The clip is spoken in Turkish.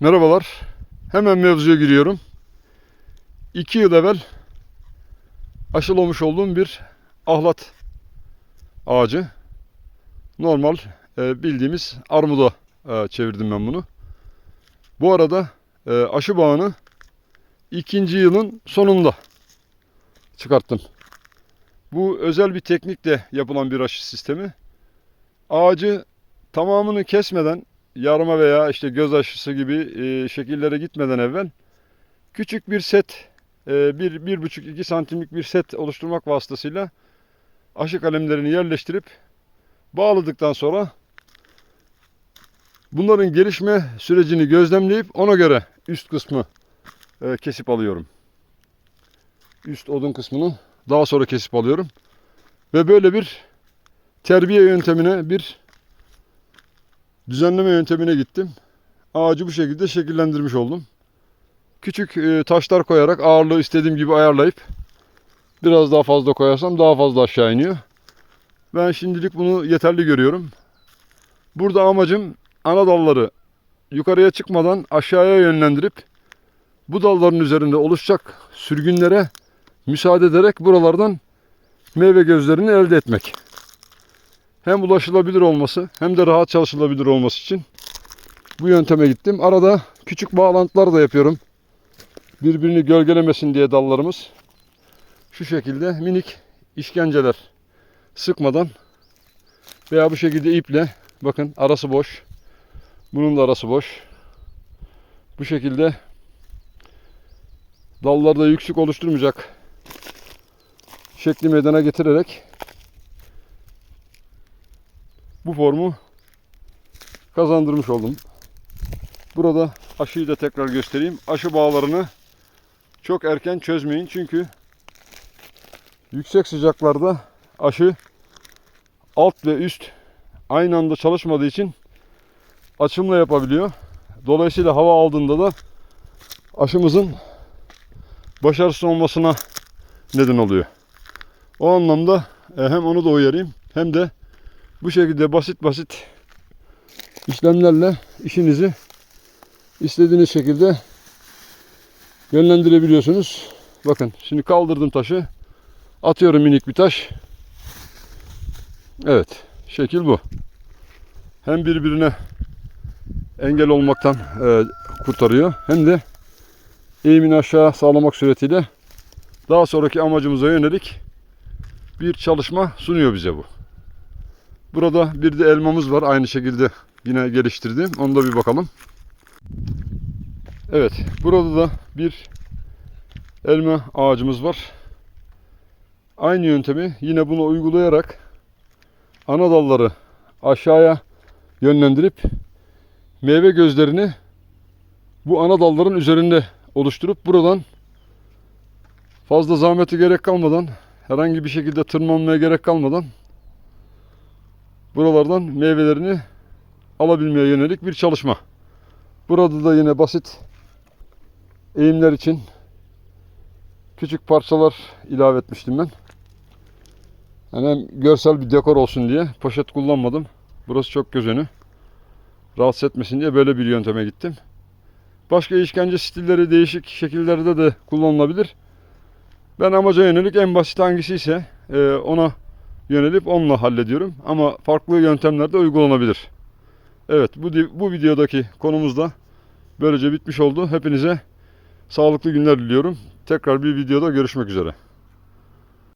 Merhabalar. Hemen mevzuya giriyorum. İki yıl evvel aşılamış olduğum bir ahlat ağacı. Normal e, bildiğimiz armuda e, çevirdim ben bunu. Bu arada e, aşı bağını ikinci yılın sonunda çıkarttım. Bu özel bir teknikle yapılan bir aşı sistemi. Ağacı tamamını kesmeden yarma veya işte göz aşısı gibi e, şekillere gitmeden evvel küçük bir set, e, bir, bir buçuk iki santimlik bir set oluşturmak vasıtasıyla aşı kalemlerini yerleştirip bağladıktan sonra bunların gelişme sürecini gözlemleyip ona göre üst kısmı e, kesip alıyorum. Üst odun kısmını daha sonra kesip alıyorum. Ve böyle bir terbiye yöntemine bir düzenleme yöntemine gittim. Ağacı bu şekilde şekillendirmiş oldum. Küçük e, taşlar koyarak ağırlığı istediğim gibi ayarlayıp biraz daha fazla koyarsam daha fazla aşağı iniyor. Ben şimdilik bunu yeterli görüyorum. Burada amacım ana dalları yukarıya çıkmadan aşağıya yönlendirip bu dalların üzerinde oluşacak sürgünlere müsaade ederek buralardan meyve gözlerini elde etmek hem ulaşılabilir olması hem de rahat çalışılabilir olması için bu yönteme gittim. Arada küçük bağlantılar da yapıyorum. Birbirini gölgelemesin diye dallarımız. Şu şekilde minik işkenceler sıkmadan veya bu şekilde iple bakın arası boş. Bunun da arası boş. Bu şekilde dallarda yüksek oluşturmayacak şekli meydana getirerek bu formu kazandırmış oldum. Burada aşıyı da tekrar göstereyim. Aşı bağlarını çok erken çözmeyin çünkü yüksek sıcaklarda aşı alt ve üst aynı anda çalışmadığı için açımla yapabiliyor. Dolayısıyla hava aldığında da aşımızın başarısız olmasına neden oluyor. O anlamda e, hem onu da uyarayım hem de bu şekilde basit basit işlemlerle işinizi istediğiniz şekilde yönlendirebiliyorsunuz. Bakın şimdi kaldırdım taşı. Atıyorum minik bir taş. Evet. Şekil bu. Hem birbirine engel olmaktan e, kurtarıyor. Hem de eğimini aşağı sağlamak suretiyle daha sonraki amacımıza yönelik bir çalışma sunuyor bize bu. Burada bir de elmamız var. Aynı şekilde yine geliştirdim. Onda bir bakalım. Evet. Burada da bir elma ağacımız var. Aynı yöntemi yine bunu uygulayarak ana dalları aşağıya yönlendirip meyve gözlerini bu ana dalların üzerinde oluşturup buradan fazla zahmeti gerek kalmadan herhangi bir şekilde tırmanmaya gerek kalmadan buralardan meyvelerini alabilmeye yönelik bir çalışma. Burada da yine basit eğimler için küçük parçalar ilave etmiştim ben. Yani hem görsel bir dekor olsun diye poşet kullanmadım. Burası çok göz önü. Rahatsız etmesin diye böyle bir yönteme gittim. Başka işkence stilleri değişik şekillerde de kullanılabilir. Ben amaca yönelik en basit hangisi ise e, ona yönelip onunla hallediyorum. Ama farklı yöntemler de uygulanabilir. Evet bu, bu videodaki konumuz da böylece bitmiş oldu. Hepinize sağlıklı günler diliyorum. Tekrar bir videoda görüşmek üzere.